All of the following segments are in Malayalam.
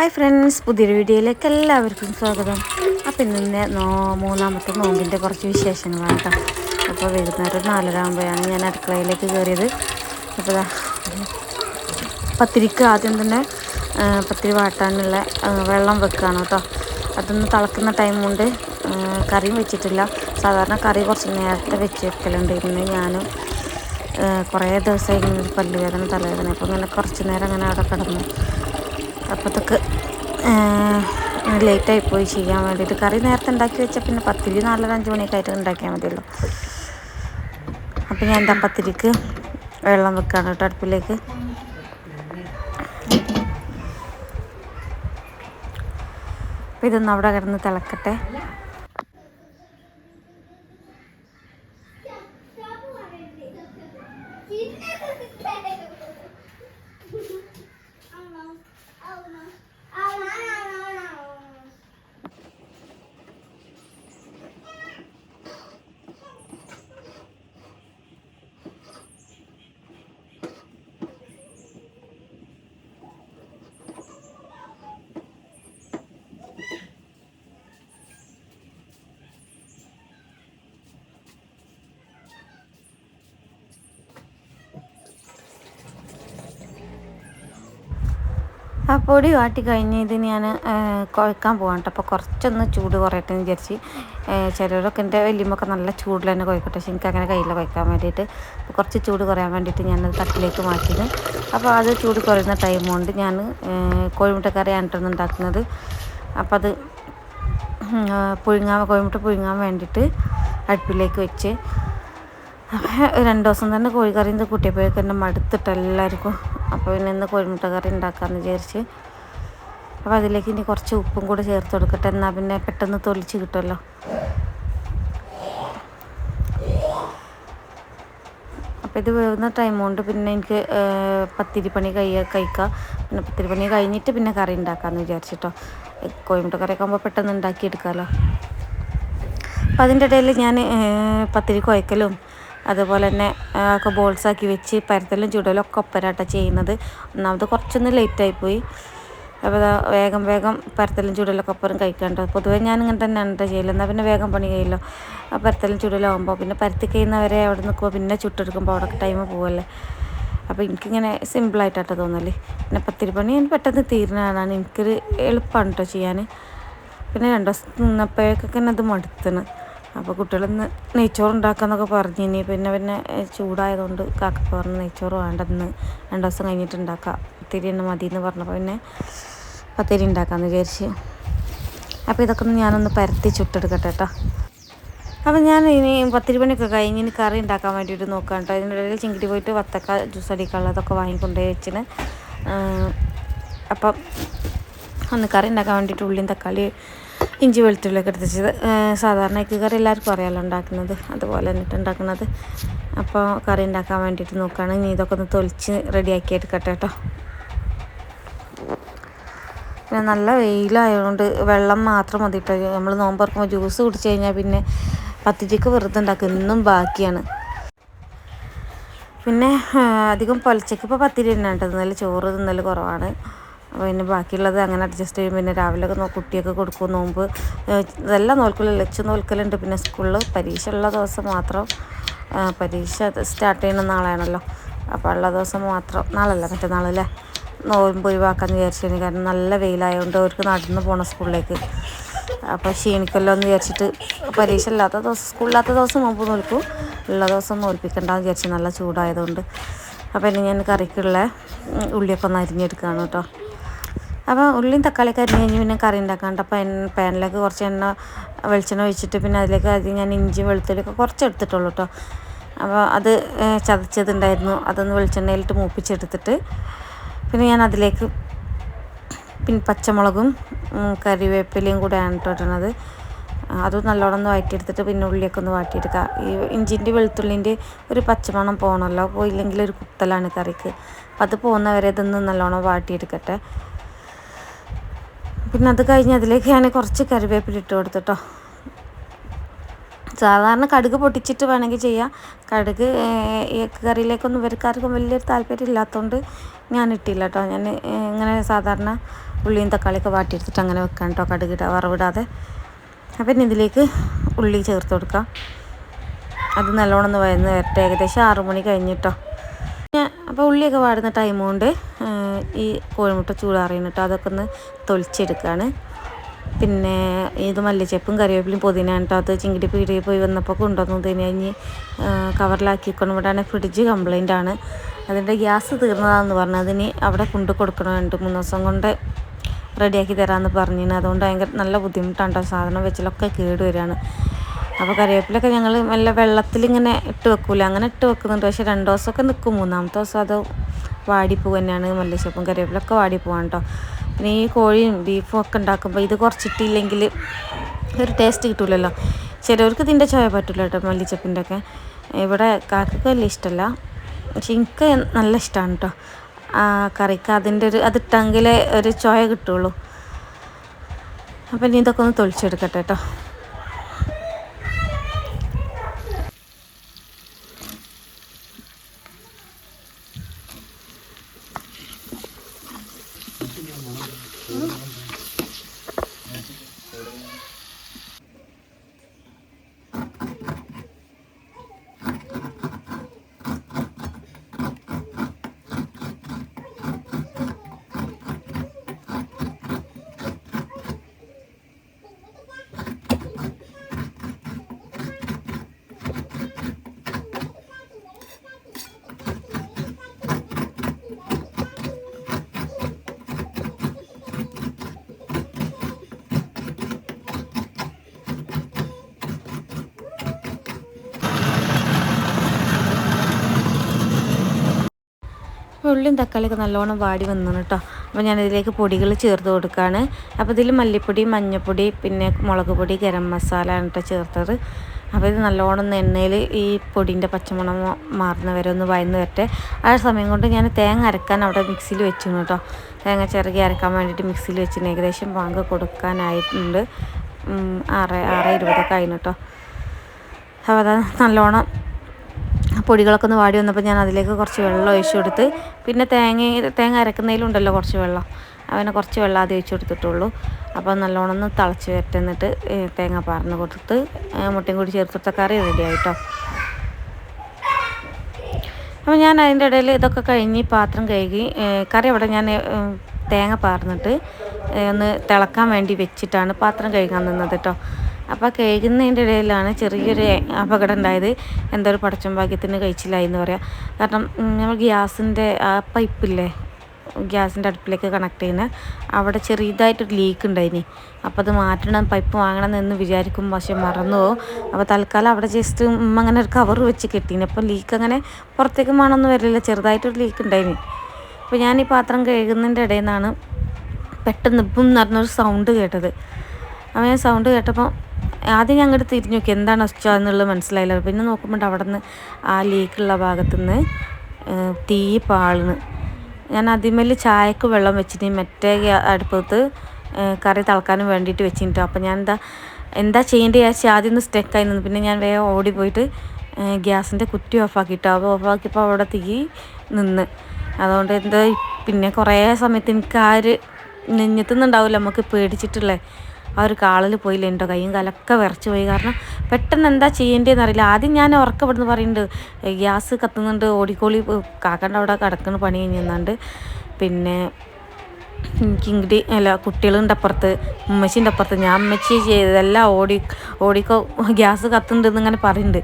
ഹായ് ഫ്രണ്ട്സ് പുതിയൊരു വീഡിയോയിലേക്ക് എല്ലാവർക്കും സ്വാഗതം. അപ്പം ഇന്ന് നോ മൂന്നാമത്തെ നോമ്പിന്റെ കുറച്ച് വിശേഷങ്ങളാണ് കേട്ടോ അപ്പോൾ വൈകുന്നേരം നാലര ഞാൻ അടുക്കളയിലേക്ക് കയറിയത്. അപ്പോൾ പത്തിരിക്ക് ആദ്യം തന്നെ പത്തിരി വാട്ടാനുള്ള വെള്ളം വെക്കുകയാണ് കേട്ടോ അതൊന്ന് തിളക്കുന്ന ടൈം കൊണ്ട് കറിയും വെച്ചിട്ടില്ല. സാധാരണ കറി കുറച്ച് നേരത്തെ വെച്ച് വെക്കലുണ്ട് ഇന്ന് ഞാനും കുറേ ദിവസമായി ഇങ്ങനെ പല്ലുവേദന തലവേദന അപ്പോൾ ഇങ്ങനെ കുറച്ച് നേരം അങ്ങനെ അവിടെ കിടന്നു. അപ്പോഴത്തേക്ക് ലേറ്റായി പോയി ചെയ്യാൻ വേണ്ടിയിട്ട്. കറി നേരത്തെ ഉണ്ടാക്കി വെച്ചാൽ പിന്നെ പത്തിരി നാലര അഞ്ച് മണിയൊക്കെ ആയിട്ട് ഉണ്ടാക്കിയാൽ മതിയല്ലോ. അപ്പം ഞാൻ എന്റെ പത്തിരിക്ക് വെള്ളം വെക്കാണ് കേട്ടോ അടുപ്പിലേക്ക്. അപ്പം ഇതൊന്നും അവിടെ കിടന്ന് തിളക്കട്ടെ. ആ പൊടി വാട്ടി കഴിഞ്ഞ് ഇത് ഞാൻ കുഴക്കാൻ പോകാൻ അപ്പോൾ കുറച്ചൊന്ന് ചൂട് കുറയട്ടെ എന്ന് വിചാരിച്ച് ചിലരൊക്കെ എന്റെ വലിയമ്മൊക്കെ നല്ല ചൂടിൽ തന്നെ കുഴക്കട്ടെ. പക്ഷെ എനിക്ക് അങ്ങനെ കയ്യില്ല കുഴക്കാൻ വേണ്ടിയിട്ട്. കുറച്ച് ചൂട് കുറയാൻ വേണ്ടിയിട്ട് ഞാനത് തട്ടിലേക്ക് മാറ്റിയത്. അപ്പോൾ അത് ചൂട് കുറയുന്ന ടൈം കൊണ്ട് ഞാൻ കോഴിമുട്ടക്കറിയാണ് കേട്ടോ ഉണ്ടാക്കുന്നത്. അപ്പോൾ അത് പുഴുങ്ങാൻ കോഴിമുട്ട പുഴുങ്ങാൻ വേണ്ടിയിട്ട് അടുപ്പിലേക്ക് വെച്ച്. രണ്ട് ദിവസം തന്നെ കോഴിക്കറിയിൽ നിന്ന് കൂട്ടിയപ്പോഴേക്കും എന്നെ മടുത്തിട്ട് എല്ലാവർക്കും അപ്പോൾ പിന്നെ ഇന്ന് കോഴിമുട്ട കറി ഉണ്ടാക്കാമെന്ന് വിചാരിച്ച്. അപ്പോൾ അതിലേക്ക് ഇനി കുറച്ച് ഉപ്പും കൂടെ ചേർത്ത് കൊടുക്കട്ടെ. എന്നാൽ പിന്നെ പെട്ടെന്ന് തൊലിച്ച് കിട്ടുമല്ലോ. അപ്പോൾ ഇത് വേവുന്ന ടൈം കൊണ്ട് പിന്നെ എനിക്ക് പത്തിരിപ്പണി കൈ കഴിക്കാം. പിന്നെ പത്തിരിപ്പണി കഴിഞ്ഞിട്ട് പിന്നെ കറി ഉണ്ടാക്കാമെന്ന് വിചാരിച്ചിട്ടോ. കോഴിമുട്ട കറി ആകുമ്പോൾ പെട്ടെന്ന് ഉണ്ടാക്കിയെടുക്കാമല്ലോ അപ്പം അതിന്റെ ഇടയിൽ ഞാൻ പത്തിരി കുഴക്കലും അതുപോലെ തന്നെ ഒക്കെ ബോൾസാക്കി വെച്ച് പരത്തലും ചുടലും ഒക്കെ ഒപ്പരാട്ട ചെയ്യുന്നത്. ഒന്നാമത് കുറച്ചൊന്ന് ലേറ്റായിപ്പോയി അപ്പോൾ വേഗം വേഗം പരത്തലും ചുടലൊക്കെ ഒപ്പരം കഴിക്കാണ്ടോ. പൊതുവെ ഞാൻ ഇങ്ങനെ തന്നെയാണ് കേട്ടോ ചെയ്യൽ. എന്നാൽ പിന്നെ വേഗം പണി കഴിയല്ലോ. ആ പരത്തലും ചുടലാകുമ്പോൾ പിന്നെ പരത്തി കഴിയുന്നവരെ അവിടെ നിൽക്കുമ്പോൾ പിന്നെ ചുട്ടെടുക്കുമ്പോൾ അവിടെ ടൈം പോവല്ലേ. അപ്പോൾ എനിക്കിങ്ങനെ സിമ്പിളായിട്ടാട്ടോ തോന്നൽ. പിന്നെ പത്തിരി പണി ഞാൻ പെട്ടെന്ന് തീരുന്നതാണ് എനിക്കൊരു എളുപ്പമാണ് കേട്ടോ ചെയ്യാൻ പിന്നെ രണ്ടു ദിവസം നിന്നപ്പോഴേക്കൊക്കെ അത് മടുത്തണ്. അപ്പോൾ കുട്ടികളിന്ന് നെയ്ച്ചോറ് ഉണ്ടാക്കാന്നൊക്കെ പറഞ്ഞു. ഇനി പിന്നെ പിന്നെ ചൂടായതുകൊണ്ട് കാക്ക പറഞ്ഞ് നെയ്ച്ചോറ് വേണ്ടെന്ന് രണ്ട് ദിവസം കഴിഞ്ഞിട്ട് ഉണ്ടാക്കാം. തന്നെ മതി എന്ന് പറഞ്ഞപ്പോൾ പിന്നെ പത്തിരി ഉണ്ടാക്കാമെന്ന് വിചാരിച്ച്. അപ്പോൾ ഇതൊക്കെ ഒന്ന് ഞാനൊന്ന് പരത്തി ചുട്ടെടുക്കട്ടെ കേട്ടോ. അപ്പം ഞാൻ ഇനി പത്തിരി പണിയൊക്കെ കഴിഞ്ഞ് ഇനി കറി ഉണ്ടാക്കാൻ വേണ്ടിയിട്ട് നോക്കാം കേട്ടോ. അതിനിടയിൽ ചിങ്കിടി പോയിട്ട് വത്തക്ക ജ്യൂസ് അടിക്കാനുള്ളതൊക്കെ വാങ്ങിക്കൊണ്ടേ വെച്ചിന്. അപ്പം ഒന്ന് കറി ഉണ്ടാക്കാൻ വേണ്ടിയിട്ട് ഉള്ളിയും തക്കാളി ഇഞ്ചി വെളുത്തുള്ളിയൊക്കെ എടുത്തിച്ചത് സാധാരണ എഗ്ഗ് കറി എല്ലാവർക്കും അറിയാമല്ലോ ഉണ്ടാക്കുന്നത്. അതുപോലെ തന്നിട്ട് ഉണ്ടാക്കുന്നത്. അപ്പോൾ കറി ഉണ്ടാക്കാൻ വേണ്ടിയിട്ട് നോക്കുകയാണ് ഇനി ഇതൊക്കെ ഒന്ന് തൊലിച്ച് റെഡിയാക്കി എടുക്കട്ടെ കേട്ടോ. പിന്നെ നല്ല വെയിലായതുകൊണ്ട് വെള്ളം മാത്രം മതി കേട്ടോ. നമ്മൾ നോമ്പ് ജ്യൂസ് കുടിച്ച് കഴിഞ്ഞാൽ പിന്നെ പത്തിരിക്ക് വെറുതെ ഉണ്ടാക്കും ഇന്നും ബാക്കിയാണ്. പിന്നെ അധികം പൊലച്ചയ്ക്ക് ഇപ്പോൾ പത്തിരി തന്നെ കേട്ടോ നല്ല ചോറ് തിന്നൽ കുറവാണ്. അപ്പോൾ പിന്നെ ബാക്കിയുള്ളത് അങ്ങനെ അഡ്ജസ്റ്റ് ചെയ്യും. പിന്നെ രാവിലെ കുട്ടിയൊക്കെ കൊടുക്കും നോമ്പ്. ഇതെല്ലാം നോൽക്കില്ല ലച്ച് നോൽക്കലുണ്ട്. പിന്നെ സ്കൂളിൽ പരീക്ഷ ഉള്ള ദിവസം മാത്രം പരീക്ഷ സ്റ്റാർട്ട് ചെയ്യുന്ന നാളെയാണല്ലോ അപ്പോൾ ഉള്ള ദിവസം മാത്രം നാളല്ല മറ്റന്നാളല്ലേ നോമ്പ് ഒഴിവാക്കാമെന്ന് വിചാരിച്ചു കാരണം നല്ല വെയിലായതുകൊണ്ട് അവർക്ക് നടന്ന് പോകണം സ്കൂളിലേക്ക്. അപ്പോൾ ക്ഷീണിക്കല്ലോ എന്ന് വിചാരിച്ചിട്ട് പരീക്ഷ ഇല്ലാത്ത ദിവസം സ്കൂളില്ലാത്ത ദിവസം നോമ്പ് നോൽക്കും. ഉള്ള ദിവസം നോൽപ്പിക്കണ്ടെന്ന് വിചാരിച്ചു നല്ല ചൂടായതുകൊണ്ട്. അപ്പോൾ ഇനി ഞാൻ കറിക്കുള്ള ഉള്ളിയൊക്കെ ഒന്ന് അരിഞ്ഞെടുക്കുകയാണ് കേട്ടോ. അപ്പോൾ ഉള്ളിയും തക്കാളിയൊക്കെ അരിഞ്ഞ് കഴിഞ്ഞ് പിന്നെ കറി ഉണ്ടാക്കാണ്ട് അപ്പോൾ പാനിലേക്ക് കുറച്ച് എണ്ണ വെളിച്ചെണ്ണ ഒഴിച്ചിട്ട് പിന്നെ അതിലേക്ക് ആദ്യം ഞാൻ ഇഞ്ചി വെളുത്തുള്ളിയൊക്കെ കുറച്ച് എടുത്തിട്ടുള്ളൂ കേട്ടോ. അപ്പോൾ അത് ചതച്ചതുണ്ടായിരുന്നു. അതൊന്ന് വെളിച്ചെണ്ണയിലിട്ട് മൂപ്പിച്ചെടുത്തിട്ട് പിന്നെ ഞാൻ അതിലേക്ക് പിന്നെ പച്ചമുളകും കറിവേപ്പിലയും കൂടെയാണ് കേട്ടോ ഇടണത്. അത് നല്ലോണം ഒന്ന് വഴറ്റിയെടുത്തിട്ട് പിന്നെ ഉള്ളിയൊക്കെ ഒന്ന് വാട്ടിയെടുക്കുക ഈ ഇഞ്ചിന്റെ വെളുത്തുള്ളിന്റെ ഒരു പച്ചമണം പോകണമല്ലോ പോയില്ലെങ്കിൽ ഒരു കുത്തലാണ് കറിക്ക്. അപ്പം അത് പോകുന്നവരെ ഇതൊന്ന് നല്ലോണം വാട്ടിയെടുക്കട്ടെ. പിന്നെ അത് കഴിഞ്ഞ് അതിലേക്ക് ഞാൻ കുറച്ച് കറിവേപ്പില ഇട്ട് കൊടുത്തു കൊടുത്തിട്ടോ. സാധാരണ കടുക് പൊട്ടിച്ചിട്ട് വേണമെങ്കിൽ ചെയ്യാം. കടുക് കറിയിലേക്കൊന്നും ഇവർക്കാർക്കും വലിയൊരു താല്പര്യം ഇല്ലാത്തതുകൊണ്ട് ഞാൻ ഇട്ടില്ല കേട്ടോ ഞാൻ ഇങ്ങനെ സാധാരണ ഉള്ളിയും തക്കാളിയൊക്കെ വാട്ടിയെടുത്തിട്ട് അങ്ങനെ വെക്കാം കേട്ടോ കടുകിട വറവിടാതെ. അപ്പം ഇനി ഇതിലേക്ക് ഉള്ളി ചേർത്ത് കൊടുക്കാം. അത് നല്ലോണം ഒന്ന് വരട്ടെ. ഏകദേശം ആറു മണി കഴിഞ്ഞിട്ടോ അപ്പോൾ ഉള്ളിയൊക്കെ വാടുന്ന ടൈം കൊണ്ട് ഈ കോഴിമുട്ട ചൂടാറിയാണ് കേട്ടോ അതൊക്കെ ഒന്ന് തൊളിച്ചെടുക്കുകയാണ് പിന്നെ ഇത് മല്ലിച്ചപ്പും കറിവേപ്പിലും പുതിനയാണ് കേട്ടോ അത് ചിങ്കിടി പീടിയിൽ പോയി വന്നപ്പോൾ കൊണ്ടുവന്നു തന്നെ കഴിഞ്ഞ് കവറിലാക്കിക്കൊണ്ട് ഇവിടെയാണ് ഫ്രിഡ്ജ് കംപ്ലൈന്റ് ആണ്. അതിന്റെ ഗ്യാസ് തീർന്നതാണെന്ന് പറഞ്ഞു. അതിന് അവിടെ കൊണ്ടു കൊടുക്കണം. രണ്ട് മൂന്ന് ദിവസം കൊണ്ട് റെഡിയാക്കി തരാമെന്ന് പറഞ്ഞിന്. അതുകൊണ്ട് ഭയങ്കര നല്ല ബുദ്ധിമുട്ടാണ് കേട്ടോ സാധനം വെച്ചാലൊക്കെ കേട് വരികയാണ് അപ്പോൾ കറിവേപ്പിലൊക്കെ ഞങ്ങൾ നല്ല വെള്ളത്തിൽ ഇങ്ങനെ ഇട്ട് വെക്കൂല. അങ്ങനെ ഇട്ട് വെക്കുന്നുണ്ട്. പക്ഷേ രണ്ട് ദിവസമൊക്കെ നിൽക്കും മൂന്നാമത്തെ ദിവസം അത് വാടിപ്പൂ തന്നെയാണ് മല്ലിച്ചപ്പും കറിവേപ്പിലൊക്കെ വാടിപ്പോവാണ് കേട്ടോ പിന്നെ ഈ കോഴിയും ബീഫും ഒക്കെ ഉണ്ടാക്കുമ്പോൾ ഇത് കുറച്ചിട്ടില്ലെങ്കിൽ ഒരു ടേസ്റ്റ് കിട്ടില്ലല്ലോ ചിലവർക്ക് ഇതിന്റെ ചോയ പറ്റില്ല കേട്ടോ മല്ലിച്ചപ്പിന്റെ ഒക്കെ. ഇവിടെ കാക്കക്ക് വലിയ ഇഷ്ടമല്ല പക്ഷെ എനിക്ക് നല്ല ഇഷ്ടമാണ് കേട്ടോ കറിക്ക് അതിന്റെ ഒരു അതിട്ടെങ്കിലേ ഒരു ചോയ കിട്ടുള്ളൂ. അപ്പം ഇനി ഇതൊക്കെ ഒന്ന് തൊളിച്ചെടുക്കട്ടെ കേട്ടോ ഉള്ളിയും തക്കാളിയൊക്കെ നല്ലോണം വാടി വന്നു കേട്ടോ. അപ്പോൾ ഞാനിതിലേക്ക് പൊടികൾ ചേർത്ത് കൊടുക്കുകയാണ്. അപ്പോൾ ഇതിൽ മല്ലിപ്പൊടി മഞ്ഞൾപ്പൊടി പിന്നെ മുളക് പൊടി ഗരം മസാല കേട്ടോ ചേർത്തത്. അപ്പോൾ ഇത് നല്ലോണം എണ്ണയിൽ ഈ പൊടിന്റെ പച്ചമണം മാറുന്ന വരെ ഒന്ന് വയന്ന് വരട്ടെ. ആ സമയം കൊണ്ട് ഞാൻ തേങ്ങ അരക്കാൻ അവിടെ മിക്സിയിൽ വെച്ചിരുന്നു കേട്ടോ. തേങ്ങ ചിറകി അരക്കാൻ വേണ്ടിയിട്ട് മിക്സിയിൽ വെച്ചിന് ഏകദേശം പാങ്ക് കൊടുക്കാനായിട്ടുണ്ട്. ആറ് ആറ് ഇരുപതൊക്കെ ആയിരുന്നു കേട്ടോ. അപ്പോൾ അത് നല്ലോണം പൊടികളൊക്കെ ഒന്ന് വാടി വന്നപ്പോൾ ഞാൻ അതിലേക്ക് കുറച്ച് വെള്ളം ഒഴിച്ചു കൊടുത്ത് പിന്നെ തേങ്ങ തേങ്ങ അരക്കുന്നതിലുണ്ടല്ലോ കുറച്ച് വെള്ളം. അവനെ കുറച്ച് വെള്ളം ആദ്യം ഒഴിച്ചു കൊടുത്തിട്ടുള്ളൂ. അപ്പോൾ നല്ലോണം ഒന്ന് തിളച്ച് വരട്ടെന്നിട്ട് തേങ്ങ പാർന്ന് കൊടുത്ത് മുട്ടയും കൂടി ചേർത്തിട്ട കറി റെഡി ആയിട്ടോ. അപ്പോൾ ഞാൻ അതിന്റെ ഇടയിൽ ഇതൊക്കെ കഴിഞ്ഞ് പാത്രം കഴുകി കറി അവിടെ ഞാൻ തേങ്ങ പാർന്നിട്ട് ഒന്ന് തിളക്കാൻ വേണ്ടി വെച്ചിട്ടാണ് പാത്രം കഴുകാൻ നിന്നത് കേട്ടോ. അപ്പോൾ കഴുകുന്നതിന്റെ ഇടയിലാണ് ചെറിയൊരു അപകടം ഉണ്ടായത്. എന്തോ ഒരു പടച്ചം ഭാഗ്യത്തിന് കഴിച്ചില്ലായി എന്ന് പറയാം. കാരണം നമ്മൾ ഗ്യാസിന്റെ ആ പൈപ്പില്ലേ ഗ്യാസിന്റെ അടുപ്പിലേക്ക് കണക്ട് ചെയ്യുന്ന അവിടെ ചെറിയതായിട്ടൊരു ലീക്ക് ഉണ്ടായിനി. അപ്പോൾ അത് മാറ്റണം പൈപ്പ് വാങ്ങണം എന്ന് വിചാരിക്കും പക്ഷെ മറന്നു പോകും അപ്പോൾ തൽക്കാലം അവിടെ ജസ്റ്റ് ഉമ്മ അങ്ങനെ ഒരു കവർ വെച്ച് കെട്ടീനി. അപ്പോൾ ലീക്ക് അങ്ങനെ പുറത്തേക്ക് മണമൊന്നും വരില്ല ചെറുതായിട്ടൊരു ലീക്ക് ഉണ്ടായിനി. അപ്പോൾ ഞാൻ ഈ പാത്രം കഴുകുന്നതിന്റെ ഇടയിൽ നിന്നാണ് പെട്ടെന്ന് ഇപ്പം നടന്നൊരു സൗണ്ട് കേട്ടത്. അപ്പോൾ ഞാൻ സൗണ്ട് കേട്ടപ്പോൾ ആദ്യം ഞാൻ അങ്ങോട്ട് തിരിഞ്ഞു നോക്കി. എന്താണ് ഒച്ച എന്നുള്ളത് മനസ്സിലായില്ല. പിന്നെ നോക്കുമ്പോൾ അവിടെ നിന്ന് ആ ലീക്കുള്ള ഭാഗത്തു നിന്ന് തീ പാളുന്നു. ഞാൻ അതിമേൽ ചായക്ക് വെള്ളം വെച്ചിട്ട് മറ്റേ അടുപ്പത്ത് കറി തിളക്കാനും വേണ്ടിയിട്ട് വെച്ചിട്ടോ. അപ്പോൾ ഞാൻ എന്താ എന്താ ചെയ്യേണ്ടത് വിചാരിച്ച് ആദ്യം ഒന്ന് സ്റ്റെക്കായി നിന്നു. പിന്നെ ഞാൻ വേഗം ഓടി പോയിട്ട് ഗ്യാസിന്റെ കുറ്റി ഓഫാക്കിയിട്ടോ അപ്പോൾ ഓഫാക്കിയപ്പോൾ അവിടെ തീ നിന്ന്. അതുകൊണ്ട് എന്താ പിന്നെ കുറേ സമയത്ത് എനിക്ക് ആ ഒരു നമുക്ക് പേടിച്ചിട്ടുള്ളത് ആ ഒരു കാളിൽ പോയില്ല എന്റെ കൈയും കാലൊക്കെ വിറച്ച് പോയി. കാരണം പെട്ടെന്ന് എന്താ ചെയ്യേണ്ടതെന്ന് അറിയില്ല. ആദ്യം ഞാൻ ഉറക്കം ഇവിടുന്ന് പറയുന്നുണ്ട് ഗ്യാസ് കത്തുന്നുണ്ട് ഓടിക്കോളി കാക്കണ്ട അവിടെ കിടക്കുന്ന പണി കഴിഞ്ഞുണ്ട് പിന്നെ എനിക്ക് കിങ്കിടി അല്ല കുട്ടികളുണ്ട് അപ്പുറത്ത് ഉമ്മച്ചിന്റെ അപ്പുറത്ത്. ഞാൻ ഉമ്മച്ചി ചെയ്തതെല്ലാം ഓടി ഓടിക്കോ ഗ്യാസ് കത്തുന്നുണ്ട് ഇങ്ങനെ പറയുന്നുണ്ട്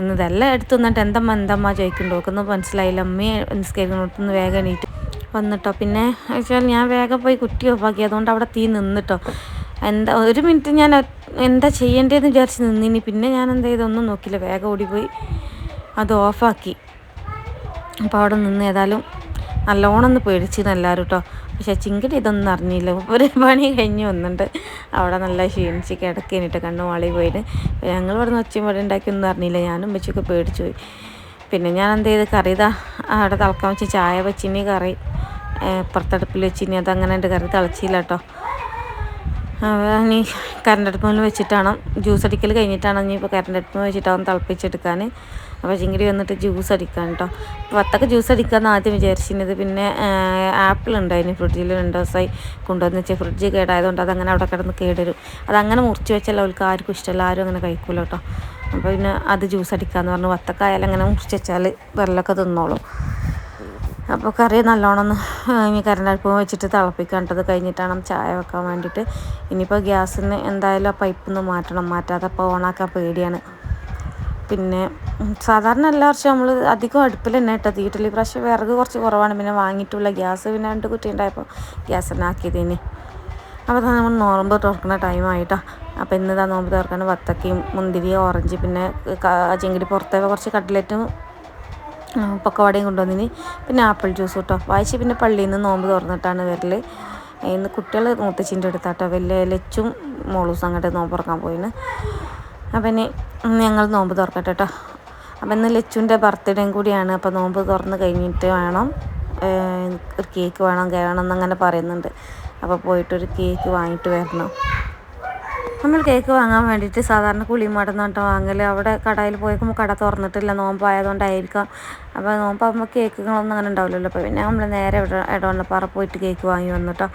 എന്നതെല്ലാം എടുത്തു വന്നിട്ട് എന്തമ്മ എന്തമ്മ ചോദിക്കുന്നുണ്ട് നോക്കുന്നു മനസ്സിലായില്ല. അമ്മയെ നിസ്കരിക്കുന്നിടത്തുനിന്ന് വേഗം എണീറ്റ് വന്നിട്ടോ. പിന്നെ വെച്ചാൽ ഞാൻ വേഗം പോയി കുട്ടി ഓഫാക്കി അതുകൊണ്ട് അവിടെ തീ നിന്നിട്ടോ. എന്താ ഒരു മിനിറ്റ് ഞാൻ എന്താ ചെയ്യേണ്ടതെന്ന് വിചാരിച്ച് നിന്നിനി. പിന്നെ ഞാൻ എന്താ ചെയ്തൊന്നും നോക്കില്ല വേഗം ഓടിപ്പോയി. അത് ഓഫാക്കി. അപ്പോൾ അവിടെ നിന്ന് ഏതായാലും നല്ലോണം ഒന്ന് പേടിച്ചിരുന്നു എല്ലാവരും കേട്ടോ പക്ഷെ ചിങ്കടി ഇതൊന്നും അറിഞ്ഞില്ല. ഒരു പണി കഴിഞ്ഞ് വന്നിട്ട് അവിടെ നല്ല ക്ഷീണിച്ച് കിടക്കേനിട്ട് കണ്ണു വാളി പോയിട്ട്. ഞങ്ങൾ ഇവിടെ നിന്ന് ഒച്ചയും ഇവിടെ ഉണ്ടാക്കിയൊന്നും അറിഞ്ഞില്ല. ഞാനും വെച്ചൊക്കെ പേടിച്ചു പോയി. പിന്നെ ഞാൻ എന്ത് ചെയ്ത്? കറി ഇതാ അവിടെ തിളക്കാൻ വെച്ച് ചായ വെച്ചിനി കറി പുറത്തടുപ്പിൽ വെച്ചിനി അതങ്ങനെ കറി തിളച്ചില്ല കേട്ടോ ഇനി കറണ്ട് അടുപ്പിൽ വെച്ചിട്ടാണ്. ജ്യൂസ് അടിക്കൽ കഴിഞ്ഞിട്ടാണ് ഇനി ഇപ്പോൾ കറണ്ട് അടുപ്പിൽ വെച്ചിട്ടാണ് തിളപ്പിച്ചെടുക്കാൻ. അപ്പോൾ ചിങ്കിരി വന്നിട്ട് ജ്യൂസ് അടിക്കാൻ കേട്ടോ വത്തക്ക ജ്യൂസ് അടിക്കാമെന്ന് ആദ്യം വിചാരിച്ചിരുന്നത്. പിന്നെ ആപ്പിൾ ഉണ്ടായിരുന്നു ഫ്രിഡ്ജിൽ രണ്ട് ദിവസമായി കൊണ്ടുവന്ന് വെച്ചാൽ ഫ്രിഡ്ജ് കേടായതുകൊണ്ട് അതങ്ങനെ അവിടെ കിടന്ന് കേടരും. അതങ്ങനെ മുറിച്ച് വെച്ചാൽ അവർക്ക് ആർക്കും ഇഷ്ടമല്ല. ആരും അങ്ങനെ കഴിക്കൂല കേട്ടോ അപ്പോൾ പിന്നെ അത് ജ്യൂസ് അടിക്കാമെന്ന് പറഞ്ഞു വത്തക്കായാലും അങ്ങനെ മുറിച്ച് വെച്ചാൽ വെള്ളമൊക്കെ തിന്നോളും. അപ്പോൾ കറി നല്ലോണം ഒന്ന് ഇനി കരണ്ടടുപ്പ് വെച്ചിട്ട് തിളപ്പിക്കേണ്ടത് കഴിഞ്ഞിട്ടാണ് ചായ വെക്കാൻ വേണ്ടിയിട്ട്. ഇനിയിപ്പോൾ ഗ്യാസിന് എന്തായാലും ആ പൈപ്പ് ഒന്ന് മാറ്റണം. മാറ്റാതെ അപ്പോൾ ഓണാക്കാൻ പേടിയാണ്. പിന്നെ സാധാരണ എല്ലാ വർഷവും നമ്മൾ അധികം അടുപ്പിൽ തന്നെ ഇട്ടത് വീട്ടിൽ ഈ പ്രാവശ്യം വിറക് കുറച്ച് കുറവാണ്. പിന്നെ വാങ്ങിയിട്ടുള്ള ഗ്യാസ് പിന്നെ രണ്ട് കുറ്റി ഉണ്ടായപ്പോൾ ഗ്യാസ് തന്നെ ആക്കിയതിന്. അപ്പോൾ തന്നെ നമ്മൾ നോമ്പ് തുറക്കുന്ന ടൈമായിട്ടോ അപ്പോൾ ഇന്ന് ഇതാ നോമ്പ് തുറക്കാൻ വത്തക്കയും മുന്തിരി ഓറഞ്ച് പിന്നെ ചെങ്കിടി പുറത്തെ കുറച്ച് കട്ട്ലറ്റും പക്കവടയും കൊണ്ടുവന്നിന്. പിന്നെ ആപ്പിൾ ജ്യൂസ് കേട്ടോ. വായിച്ച് പിന്നെ പള്ളിയിൽ നിന്ന് നോമ്പ് തുറന്നിട്ടാണ് വരൽ ഇന്ന് കുട്ടികൾ മുത്തച്ഛന്റെ അടുത്താട്ടോ. വലിയ ലച്ചും മോളൂസും അങ്ങോട്ട് നോമ്പ് തുറക്കാൻ പോയിന്. അപ്പം ഇനി ഞങ്ങൾ നോമ്പ് തുറക്കട്ടെ കേട്ടോ. അപ്പം ഇന്ന് ലച്ചുവിന്റെ ബർത്ത്ഡേയും കൂടിയാണ്. അപ്പോൾ നോമ്പ് തുറന്ന് കഴിഞ്ഞിട്ട് വേണം ഒരു കേക്ക് വേണം വേണം എന്നങ്ങനെ പറയുന്നുണ്ട്. അപ്പോൾ പോയിട്ടൊരു കേക്ക് വാങ്ങിയിട്ട് വരണം. നമ്മൾ കേക്ക് വാങ്ങാൻ വേണ്ടിയിട്ട് സാധാരണ കുളിമാടെന്ന് പറഞ്ഞിട്ട് വാങ്ങൽ അവിടെ കടയിൽ പോയപ്പോൾ കട തുറന്നിട്ടില്ല. നോമ്പായതുകൊണ്ടായിരിക്കാം. അപ്പോൾ നോമ്പാകുമ്പോൾ കേക്കുകളൊന്നും അങ്ങനെ ഉണ്ടാവില്ലല്ലോ. അപ്പോൾ പിന്നെ നമ്മൾ നേരെ ഇട ഇടവണ്ണപ്പാറ പോയിട്ട് കേക്ക് വാങ്ങി വന്നിട്ടോ.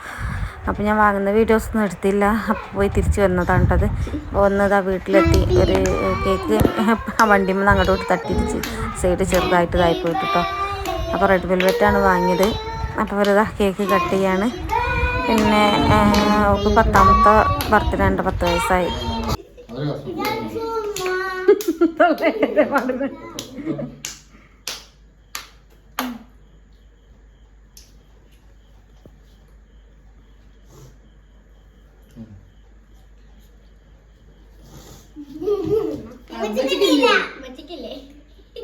അപ്പോൾ ഞാൻ വാങ്ങുന്ന വീഡിയോസ് ഒന്നും എടുത്തില്ല. അപ്പോൾ പോയി തിരിച്ച് വന്നതാണ് കേട്ടത് വന്നതാ വീട്ടിലെത്തി. ഒരു കേക്ക് ആ അങ്ങോട്ട് അങ്ങോട്ട് തട്ടിരിച്ച് സൈഡ് ചെറുതായിട്ട് ഇതായി പോയിട്ട്. കേട്ടോ അപ്പോൾ റെഡ് വെൽവെറ്റാണ് വാങ്ങിയത്. അപ്പോൾ വെറുതെ കേക്ക് കട്ട് ചെയ്യാണ്. പിന്നെ അവൾക്ക് പത്താമത്തെ ബർത്ത്ഡേ ഉണ്ട് പത്ത് വയസ്സായി.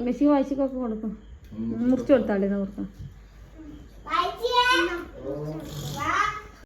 മെസ്സി വായിച്ചൊക്കെ കൊടുക്കും. മുറിച്ചു കൊടുത്താളേ കൊടുക്കാം